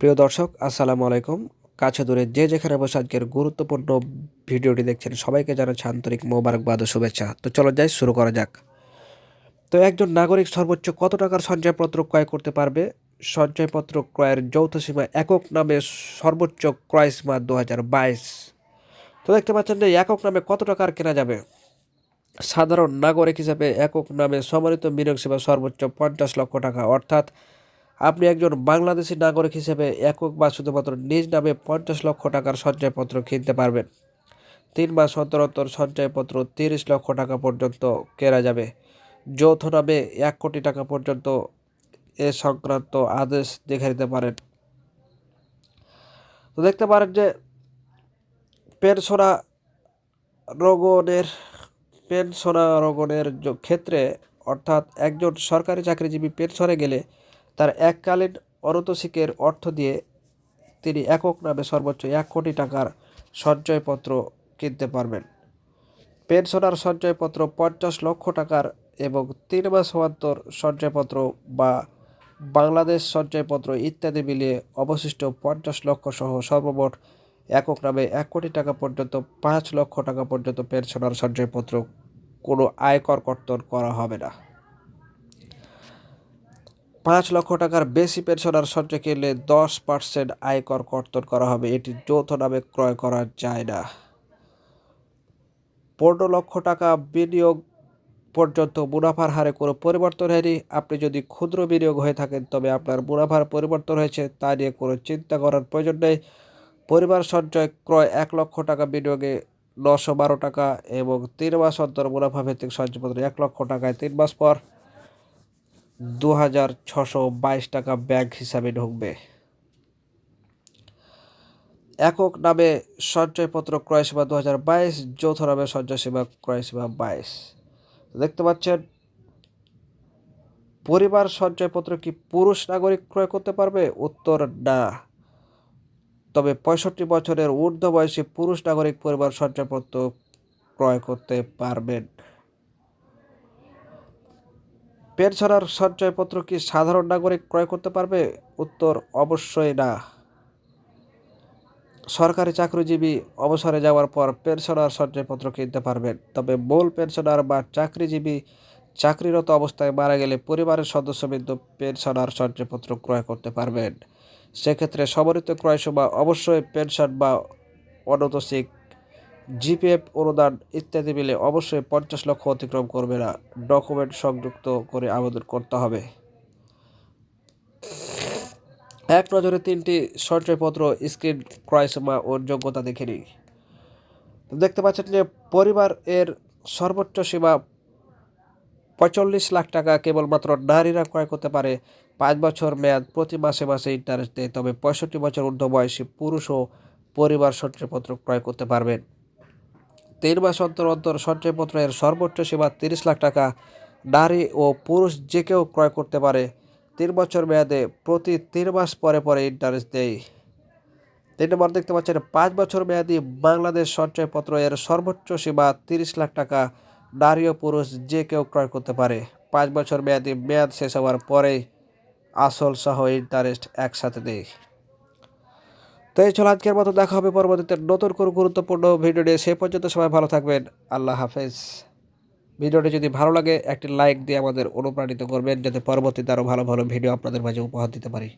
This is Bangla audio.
প্রিয় দর্শক, আসসালামু আলাইকুম। কাছে দূরে যে যেখানে বসে আজকের গুরুত্বপূর্ণ ভিডিওটি দেখছেন, সবাইকে জানাচ্ছি আন্তরিক মোবারকবাদ ও শুভেচ্ছা। তো চলো যাই, শুরু করা যাক। তো একজন নাগরিক সর্বোচ্চ কত টাকার সঞ্চয়পত্র ক্রয় করতে পারবে? সঞ্চয়পত্র ক্রয়ের যৌথ সীমা একক নামে সর্বোচ্চ ক্রয় সীমা দু হাজার বাইশ। তো দেখতে পাচ্ছেন যে একক নামে কত টাকার কেনা যাবে? সাধারণ নাগরিক হিসাবে একক নামে সম্মানিত বিনিয়োগ সেবা সর্বোচ্চ পঞ্চাশ লক্ষ টাকা। অর্থাৎ আপনি একজন বাংলাদেশি নাগরিক হিসেবে একক বা শুধুমাত্র নিজ নামে পঞ্চাশ লক্ষ টাকার সঞ্চয়পত্র কিনতে পারবেন। তিন মাস অন্তর অন্তর সঞ্চয়পত্র তিরিশ লক্ষ টাকা পর্যন্ত কেনা যাবে। যৌথ নামে এক কোটি টাকা পর্যন্ত এ সংক্রান্ত আদেশ দেখে নিতে পারেন। তো দেখতে পারেন যে পেনশনা রোগনের পেনশনা রোগনের ক্ষেত্রে অর্থাৎ একজন সরকারি চাকরিজীবী পেনশনে গেলে তার এককালীন অরতসিকের অর্থ দিয়ে তিনি একক নামে সর্বোচ্চ এক কোটি টাকার সঞ্চয়পত্র কিনতে পারবেন। পেনশনার সঞ্চয়পত্র পঞ্চাশ লক্ষ টাকার এবং তিন মাস অন্তর সঞ্চয়পত্র বা বাংলাদেশ সঞ্চয়পত্র ইত্যাদি মিলিয়ে অবশিষ্ট পঞ্চাশ লক্ষ সহ সর্বমোট একক নামে এক কোটি টাকা পর্যন্ত, পাঁচ লক্ষ টাকা পর্যন্ত পেনশনার সঞ্চয়পত্র কোনো আয়কর কর্তন করা হবে না। পাঁচ লক্ষ টাকার বেশি পেনশনার সঞ্চয় কিনলে দশ পার্সেন্ট আয়কর কর্তন করা হবে। এটি যৌথ নামে ক্রয় করা যায় না। পনেরো লক্ষ টাকা বিনিয়োগ পর্যন্ত মুনাফার হারে কোনো পরিবর্তন হয়নি। আপনি যদি ক্ষুদ্র বিনিয়োগ হয়ে থাকেন, তবে আপনার মুনাফার পরিবর্তন হয়েছে তা নিয়ে কোনো চিন্তা করার প্রয়োজন নেই। পরিবার সঞ্চয় ক্রয় এক লক্ষ টাকা বিনিয়োগে নশো বারো টাকা এবং তিন মাস অন্তর মুনাফা ভিত্তিক সঞ্চয়পত্র এক লক্ষ টাকায় তিন মাস পর দু হাজার ছশো বাইশ টাকা ব্যাংক হিসাবে ঢুকবে। একক নামে সঞ্চয়পত্র ক্রয় সেবা দু হাজার বাইশ, যৌথ নামে সঞ্চয় সেবা ক্রয় সেবা বাইশ। দেখতে পাচ্ছেন, পরিবার সঞ্চয়পত্র কি পুরুষ নাগরিক ক্রয় করতে পারবে? উত্তর না। তবে পঁয়ষট্টি বছরের ঊর্ধ্ব বয়সী পুরুষ নাগরিক পরিবার সঞ্চয়পত্র ক্রয় করতে পারবেন। পেনশনার সঞ্চয়পত্র কি সাধারণ নাগরিক ক্রয় করতে পারবে? উত্তর, অবশ্যই না। সরকারি চাকরিজীবী অবসরে যাওয়ার পর পেনশনার সঞ্চয়পত্র কিনতে পারবেন। তবে মূল পেনশনার বা চাকরিজীবী চাকরিরত অবস্থায় মারা গেলে পরিবারের সদস্যবৃন্দ পেনশনার সঞ্চয়পত্র ক্রয় করতে পারবেন। সেক্ষেত্রে সমন্বিত ক্রয় সময় অবশ্যই পেনশন বা অনতসিক জিপিএফ, অনুদান ইত্যাদি মিলে অবশ্যই পঞ্চাশ লক্ষ অতিক্রম করবে না। ডকুমেন্ট সংযুক্ত করে আবেদন করতে হবে। এক নজরে তিনটি সঞ্চয়পত্র, স্ক্রিন ক্রয় সীমা ও যোগ্যতা দেখে নিই। দেখতে পাচ্ছেন যে পরিবার এর সর্বোচ্চ সীমা পঁয়তাল্লিশ লাখ টাকা, কেবলমাত্র নারীরা ক্রয় করতে পারে পাঁচ বছর মেয়াদ প্রতি মাসে মাসে ইন্টারেস্ট দেয়, তবে পঁয়ষট্টি বছর ঊর্ধ্ব বয়সী পুরুষও পরিবার সঞ্চয়পত্র ক্রয় করতে পারবেন। তিন মাস অন্তর অন্তর সঞ্চয়পত্র এর সর্বোচ্চ সীমা তিরিশ লাখ টাকা। নারী ও পুরুষ যে কেউ ক্রয় করতে পারে। তিন বছর মেয়াদে প্রতি তিন মাস পরে পরে ইন্টারেস্ট দেয়। তিন নম্বর দেখতে পাচ্ছেন, পাঁচ বছর মেয়াদি বাংলাদেশ সঞ্চয়পত্র এর সর্বোচ্চ সীমা তিরিশ লাখ টাকা। নারী ও পুরুষ যে কেউ ক্রয় করতে পারে। পাঁচ বছর মেয়াদি মেয়াদ শেষ হওয়ার পরেই আসল সহ ইন্টারেস্ট একসাথে দেয়। তো এই চলো আজকের মতো দেখা হবে পরবর্তীতে নতুন কোনো গুরুত্বপূর্ণ ভিডিও নিয়ে। সে পর্যন্ত সবাই ভালো থাকবেন। আল্লাহ হাফেজ। ভিডিওটি যদি ভালো লাগে, একটি লাইক দিয়ে আমাদের অনুপ্রাণিত করবেন, যাতে পরবর্তীতে আরও ভালো ভালো ভিডিও আপনাদের মাঝে উপহার দিতে পারি।